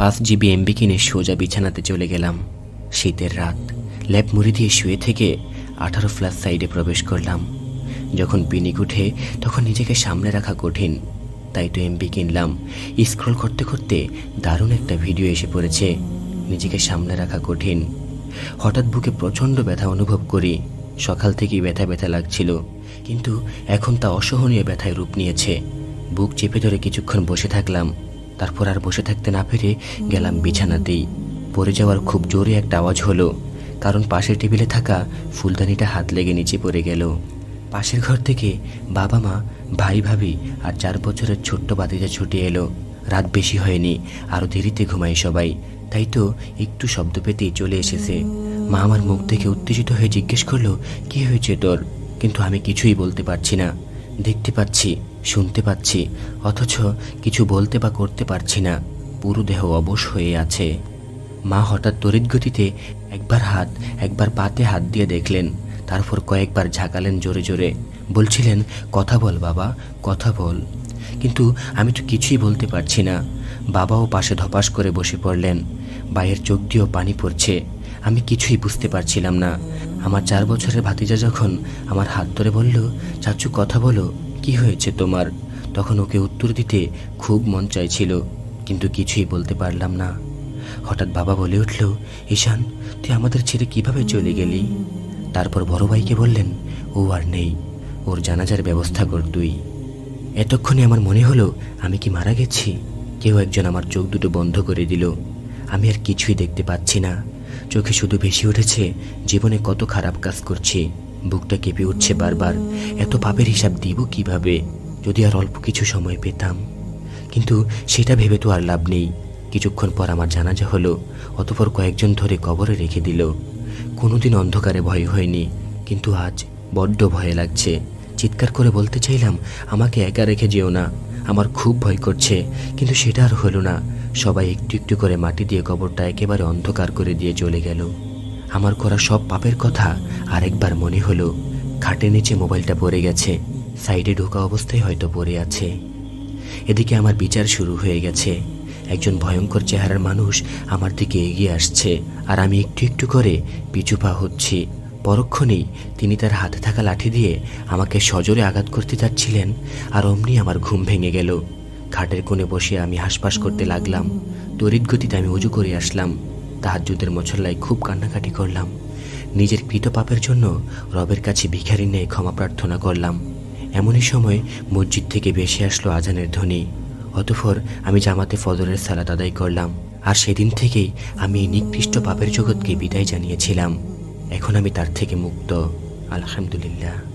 পাঁচ GB MB কিনে সোজা বিছানাতে চলে গেলাম। শীতের রাত। ল্যাপ মুড়ি দিয়ে শুয়ে থেকে আঠারো ফ্ল্যাশ সাইডে প্রবেশ করলাম। যখন পিনিক উঠে, তখন নিজেকে সামনে রাখা কঠিন। তাই তো এমবি কিনলাম। স্ক্রল করতে করতে দারুণ একটা ভিডিও এসে পড়েছে। নিজেকে সামনে রাখা কঠিন। হঠাৎ বুকে প্রচণ্ড ব্যথা অনুভব করি। সকাল থেকেই ব্যথা ব্যথা লাগছিল। কিন্তু এখন তা অসহনীয় ব্যথায় রূপ নিয়েছে। বুক চেপে ধরে কিছুক্ষণ বসে থাকলাম। তারপর আর বসে থাকতে না পেরে গেলাম বিছানাতেই। পড়ে যাওয়ার খুব জোরে একটা আওয়াজ হলো, কারণ পাশের টেবিলে থাকা ফুলদানিটা হাত লেগে নিচে পড়ে গেল। পাশের ঘর থেকে বাবা মা, ভাই ভাবি আর চার বছরের ছোট্ট বাতিজা ছুটে এলো। রাত বেশি হয়নি আরও দেরিতে ঘুমাই সবাই। তাই তো একটু শব্দ পেতেই চলে এসেছে। মা আমার মুখ দেখে উত্তেজিত হয়ে জিজ্ঞেস করল, কি হয়েছে তোর? কিন্তু আমি কিছুই বলতে পারছি না। দেখতে পাচ্ছি শুনতে পাচ্ছি, অথচ কিছু বলতে বা করতে পারছি না। পুরো দেহ অবশ হয়ে আছে। মা হঠাৎ গতিতে একবার হাত, একবার পাতে হাত দিয়ে দেখলেন, তারপর কয়েকবার ঝাঁকালেন জোরে জোরে। বলছিলেন, কথা বল বাবা, কথা বল। কিন্তু আমি তো কিছুই বলতে পারছি না। বাবাও পাশে ধপাস করে বসে পড়লেন। বাইয়ের চোখ দিয়েও পানি পড়ছে। আমি কিছুই বুঝতে পারছিলাম না। আমার চার বছরের ভাতিজা যখন আমার হাত ধরে বলল, চাচু, কথা বলো। কি হয়েছে তোমার? তখন ওকে উত্তর দিতে খুব মন চাইছিল, কিন্তু কিছুই বলতে পারলাম না। হঠাৎ বাবা বলে উঠল, ঈশান, তুই আমাদের ছেড়ে কীভাবে চলে গেলি? তারপর বড় ভাইকে বললেন, ও আর নেই, ওর জানাজার ব্যবস্থা কর তুই। এতক্ষণে আমার মনে হলো, আমি কি মারা গেছি? কেউ একজন আমার চোখ দুটো বন্ধ করে দিল। আমি আর কিছুই দেখতে পাচ্ছি না। চোখে শুধু ভেসে উঠেছে, জীবনে কত খারাপ কাজ করছি। বুকটা কেঁপে উঠছে বারবার। এত পাপের হিসাব দিব কীভাবে? যদি আর অল্প কিছু সময় পেতাম। কিন্তু সেটা ভেবে তো আর লাভ নেই। কিছুক্ষণ পর আমার জানাজা হলো, অতপর কয়েকজন ধরে কবরে রেখে দিল। কোনোদিন অন্ধকারে ভয় হয়নি, কিন্তু আজ বড্ড ভয় লাগছে। চিৎকার করে বলতে চাইলাম, আমাকে একা রেখে যেও না। আমার খুব ভয় করছে। কিন্তু সেটা আর হলো না। সবাই একটু একটু করে মাটি দিয়ে কবরটা একেবারে অন্ধকার করে দিয়ে চলে গেল। আমার করা সব পাপের কথা আরেকবার মনে হলো। খাটের নিচে মোবাইলটা পড়ে গেছে। সাইডে ঢোকা অবস্থায় হয়তো পড়ে আছে। এদিকে আমার বিচার শুরু হয়ে গেছে। একজন ভয়ঙ্কর চেহারার মানুষ আমার দিকে এগিয়ে আসছে আর আমি একটু একটু করে পিছু পা হচ্ছি। পরক্ষণেই তিনি তার হাতে থাকা লাঠি দিয়ে আমাকে সজোরে আঘাত করতে যাচ্ছিলেন আর অমনি আমার ঘুম ভেঙে গেল। খাটের কোণে বসে আমি হাসপাস করতে লাগলাম। তড়িৎ গতিতে আমি উজু করে আসলাম। তাহাজ্জুদের মছল্লায় খুব কান্নাকাটি করলাম। নিজের কৃত পাপের জন্য রবের কাছে ভিখারি নিয়ে ক্ষমা প্রার্থনা করলাম। এমনই সময় মসজিদ থেকে ভেসে আসলো আজানের ধ্বনি। অতঃপর আমি জামাতে ফজরের সালাত আদায় করলাম। আর সেদিন থেকেই আমি এই নিকৃষ্ট পাপের জগৎকে বিদায় জানিয়েছিলাম। এখন আমি তার থেকে মুক্ত। আলহামদুলিল্লাহ।